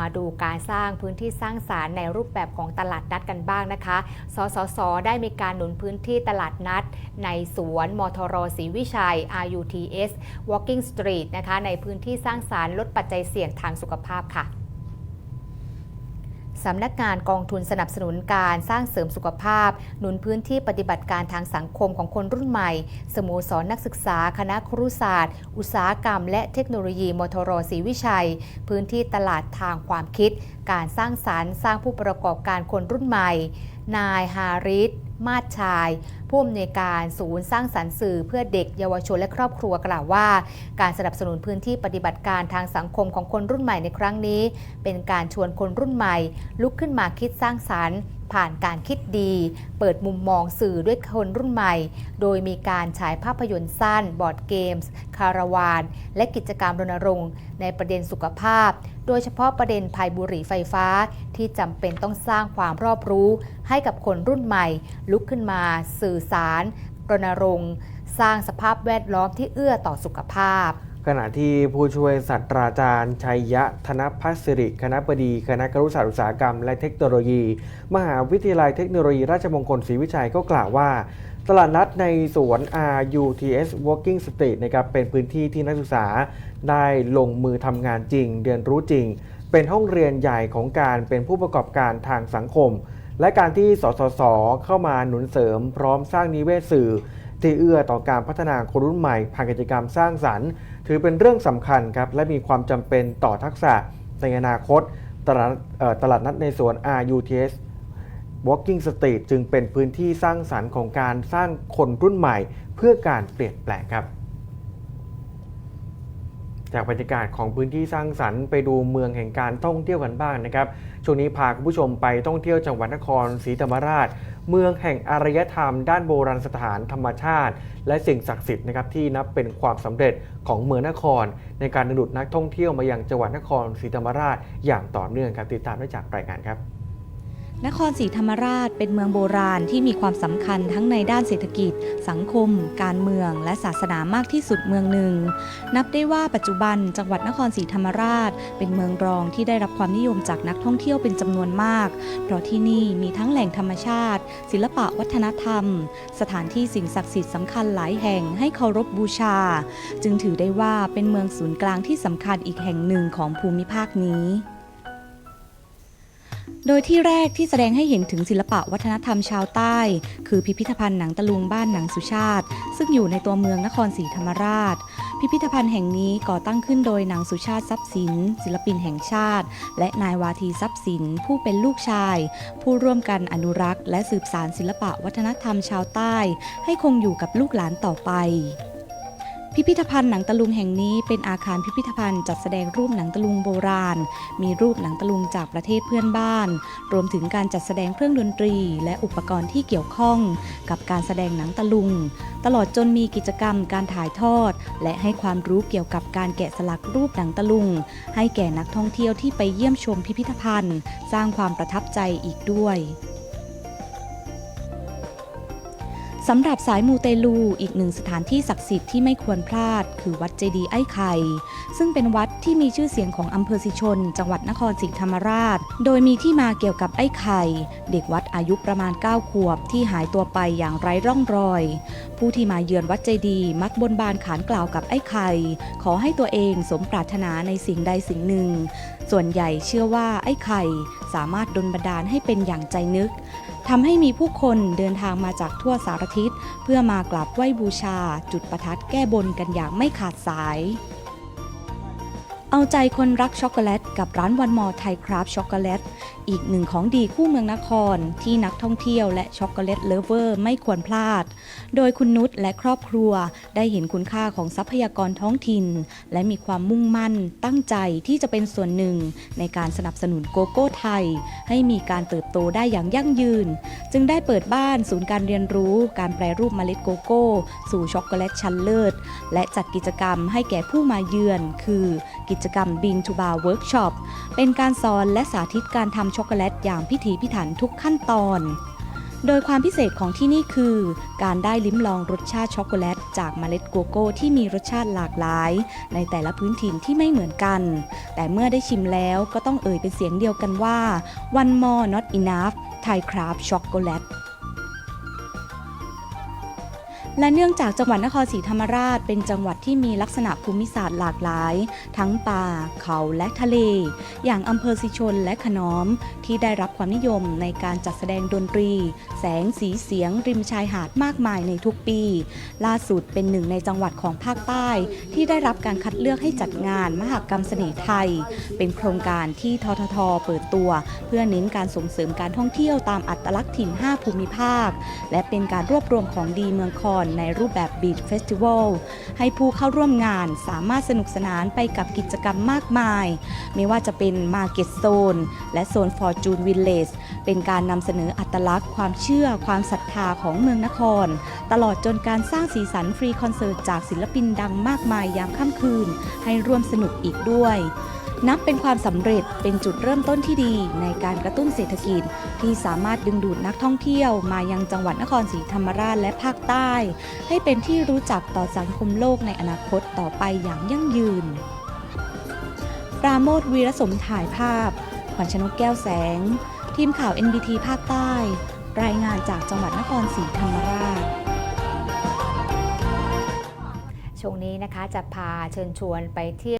มาดูการสร้างพื้นที่สร้างสารรค์ในรูปแบบของตลาดนัดกันบ้างนะคะ สสส ได้มีการหนุนพื้นที่ตลาดนัด ในสวนมทรศรีวิชัย RUTS Walking Street นะคะ ในพื้นที่สร้างสารรค์ลดปัจจัยเสี่ยงทางสุขภาพค่ะ สำนักงานกองทุนสนับสนุนการสร้างเสริมสุขภาพ หนุนพื้นที่ปฏิบัติการทางสังคมของคนรุ่นใหม่ สโมสรนักศึกษา คณะครุศาสตร์ อุตสาหกรรม และเทคโนโลยีมทรศรีวิชัย พื้นที่ตลาดทางความคิด การสร้างสารรค์ สร้างผู้ประกอบการคนรุ่นใหม่ นายฮาริส มาศชาย ผู้อำนวยการศูนย์สร้างสรรค์สื่อ เพื่อเด็กเยาวชนและครอบครัวกล่าวว่า การสนับสนุนพื้นที่ปฏิบัติการทางสังคมของคนรุ่นใหม่ในครั้งนี้ เป็นการชวนคนรุ่นใหม่ ลุกขึ้นมาคิดสร้างสรรค์ ผ่านการคิดดี เปิดมุมมองสื่อด้วยคนรุ่นใหม่ โดยมีการฉายภาพยนตร์สั้น บอร์ดเกมส์ คาราวาน และกิจกรรมรณรงค์ ในประเด็นสุขภาพ โดยเฉพาะประเด็นภัยบุหรี่ไฟฟ้า ที่จำเป็นต้องสร้างความรอบรู้ ให้กับคนรุ่นใหม่ ลุกขึ้นมา สื่อสารรณรงค์ สร้างสภาพแวดล้อมที่เอื้อต่อสุขภาพขณะที่ผู้ช่วยศาสตราจารย์ชัยยะธนพัสริ คณะบดี คณะครุศาสตร์อุตสาหกรรมและเทคโนโลยี มหาวิทยาลัยเทคโนโลยีราชมงคลศรีวิชัยก็กล่าวว่า ตลาดนัดในสวน RUTS Walking Street นะครับเป็นพื้นที่ที่นักศึกษาได้ลงมือทำงานจริง เรียนรู้จริง เป็นห้องเรียนใหญ่ของการเป็นผู้ประกอบการทางสังคม และการที่สสส เข้ามาหนุนเสริม พร้อมสร้างนิเวศสื่อ ที่เอื้อต่อการพัฒนาคนรุ่นใหม่ผ่านกิจกรรมสร้างสรรค์ ถือเป็นเรื่องสำคัญครับและมีความจำเป็นต่อทักษะในอนาคตตลาดตลาดนัดในสวน RUTS Walking Street จึงเป็นพื้นที่สร้างสรรค์ของการสร้างคนรุ่นใหม่ เพื่อการเปลี่ยนแปลงครับจากบรรยากาศของพื้นที่สร้างสรรค์ไปดูเมืองแห่งการท่องเที่ยวกันบ้างนะครับ ช่วงนี้พาคุณผู้ชมไปท่องเที่ยวจังหวัดนครศรีธรรมราช เมืองแห่งอารยธรรม ด้านโบราณสถานธรรมชาติ และสิ่งศักดิ์สิทธิ์นะครับที่นับเป็นความสำเร็จของเมืองนคร ในการดึงดูดนักท่องเที่ยวมายังจังหวัดนครศรีธรรมราช อย่างต่อเนื่องครับติดตามได้จากรายงานครับ นครศรีธรรมราชเป็นเมืองโบราณที่มีความสำคัญทั้งในด้านเศรษฐกิจ สังคม การเมือง และศาสนามากที่สุดเมืองหนึ่ง นับได้ว่าปัจจุบันจังหวัดนครศรีธรรมราช เป็นเมืองรองที่ได้รับความนิยมจากนักท่องเที่ยวเป็นจำนวนมาก เพราะที่นี่มีทั้งแหล่งธรรมชาติ ศิลปะวัฒนธรรม สถานที่สิ่งศักดิ์สิทธิ์สำคัญหลายแห่งให้เคารพบูชา จึงถือได้ว่าเป็นเมืองศูนย์กลางที่สำคัญอีกแห่งหนึ่งของภูมิภาคนี้ โดยที่แรกที่แสดงให้เห็นถึงศิลปะวัฒนธรรมชาวใต้ คือพิพิธภัณฑ์หนังตะลุงบ้านหนังสุชาติ ซึ่งอยู่ในตัวเมืองนครศรีธรรมราช พิพิธภัณฑ์แห่งนี้ก่อตั้งขึ้นโดยหนังสุชาติทรัพย์สิน ศิลปินแห่งชาติ และนายวาทีทรัพย์สิน ผู้เป็นลูกชาย ผู้ร่วมกันอนุรักษ์ และสืบสานศิลปะวัฒนธรรมชาวใต้ ให้คงอยู่กับลูกหลานต่อไป พิพิธภัณฑ์หนังตะลุงแห่งนี้เป็นอาคารพิพิธภัณฑ์จัดแสดงรูปหนังตะลุงโบราณ มีรูปหนังตะลุงจากประเทศเพื่อนบ้าน รวมถึงการจัดแสดงเครื่องดนตรี และอุปกรณ์ที่เกี่ยวข้อง กับการแสดงหนังตะลุง ตลอดจนมีกิจกรรมการถ่ายทอด และให้ความรู้เกี่ยวกับการแกะสลักรูปหนังตะลุง ให้แก่นักท่องเที่ยวที่ไปเยี่ยมชมพิพิธภัณฑ์ สร้างความประทับใจอีกด้วย สำหรับสายมูเตลูอีกหนึ่งสถานที่ศักดิ์สิทธิ์ที่ไม่ควรพลาด คือวัดเจดีย์ไอ้ไข่ ซึ่งเป็นวัดที่มีชื่อเสียงของอำเภอสิชน จังหวัดนครศรีธรรมราช โดยมีที่มาเกี่ยวกับไอ้ไข่ เด็กวัดอายุประมาณ 9 ขวบ ที่หายตัวไปอย่างไร้ร่องรอย ผู้ที่มาเยือนวัดเจดีย์มักบนบานขานกล่าวกับไอ้ไข่ ขอให้ตัวเองสมปรารถนาในสิ่งใดสิ่งหนึ่ง ส่วนใหญ่เชื่อว่าไอ้ไข่สามารถดลบันดาลให้เป็นอย่างใจนึก ทำให้มีผู้คนเดินทางมาจากทั่วสารทิศ เพื่อมากราบไหว้บูชา จุดประทัดแก้บนกันอย่างไม่ขาดสาย เอาใจคนรักช็อกโกแลต กับร้านวันมอไทยคราฟช็อกโกแลต อีกหนึ่งของดีคู่เมืองนคร ที่นักท่องเที่ยวและช็อกโกแลตเลเวอร์ไม่ควรพลาด โดยคุณนุชและครอบครัวได้เห็นคุณค่าของทรัพยากรท้องถิ่น และมีความมุ่งมั่น ตั้งใจที่จะเป็นส่วนหนึ่ง ในการสนับสนุนโกโก้ไทย ให้มีการเติบโตได้อย่างยั่งยืน จึงได้เปิดบ้านศูนย์การเรียนรู้การแปรรูปเมล็ดโกโก้ สู่ช็อกโกแลตชั้นเลิศและจัดกิจกรรมให้แก่ผู้มาเยือน คือกิจกรรม Bean to Bar Workshop เป็นการสอนและสาธิตการทำช็อกโกแลตอย่างพิถีพิถันทุกขั้นตอน โดยความพิเศษของที่นี่คือ การได้ลิ้มลองรสชาติช็อกโกแลต จากเมล็ดโกโก้ที่มีรสชาติหลากหลาย ในแต่ละพื้นถิ่นที่ไม่เหมือนกัน แต่เมื่อได้ชิมแล้วก็ต้องเอ่ยเป็นเสียงเดียวกันว่า one more not enough Thai craft chocolate และเนื่องจากจังหวัดนครศรีธรรมราช เป็นจังหวัดที่มีลักษณะภูมิศาสตร์หลากหลาย ทั้งป่า เขาและทะเล อย่างอำเภอสิชนและขนอม ที่ได้รับความนิยมในการจัดแสดงดนตรี แสงสีเสียง ริมชายหาดมากมายในทุกปี ล่าสุดเป็นหนึ่งในจังหวัดของภาคใต้ ที่ได้รับการคัดเลือกให้จัดงานมหกรรมเสน่ห์ไทย เป็นโครงการที่ททท เปิดตัว เพื่อเน้นการส่งเสริมการท่องเที่ยวตามอัตลักษณ์ถิ่น 5 ภูมิภาค และเป็นการรวบรวมของดีเมืองคอนในรูปแบบบีชเฟสติวัลให้ผู้เข้าร่วมงานสามารถสนุกสนานไปกับกิจกรรมมากมาย ไม่ว่าจะเป็น Market Zone และโซน Fortune Village เป็นการนำเสนออัตลักษณ์ ความเชื่อความศรัทธาของเมืองนคร ตลอดจนการสร้างสีสันฟรีคอนเสิร์ตจากศิลปินดังมากมายยามค่ำคืน ให้ร่วมสนุกอีกด้วย นับเป็นความสำเร็จเป็นจุดเริ่มต้นที่ดีในการกระตุ้นเศรษฐกิจ ที่สามารถดึงดูดนักท่องเที่ยวมายังจังหวัดนครศรีธรรมราชและภาคใต้ ให้เป็นที่รู้จักต่อสังคมโลกในอนาคตต่อไปอย่างยั่งยืน ปราโมทวีรสมถ่ายภาพ ขวัญชนกแก้วแสง ทีมข่าว NBT ภาคใต้ รายงานจากจังหวัดนครศรีธรรมราชช่วงนี้นะคะจะพาเชิญชวนไปเที่ยว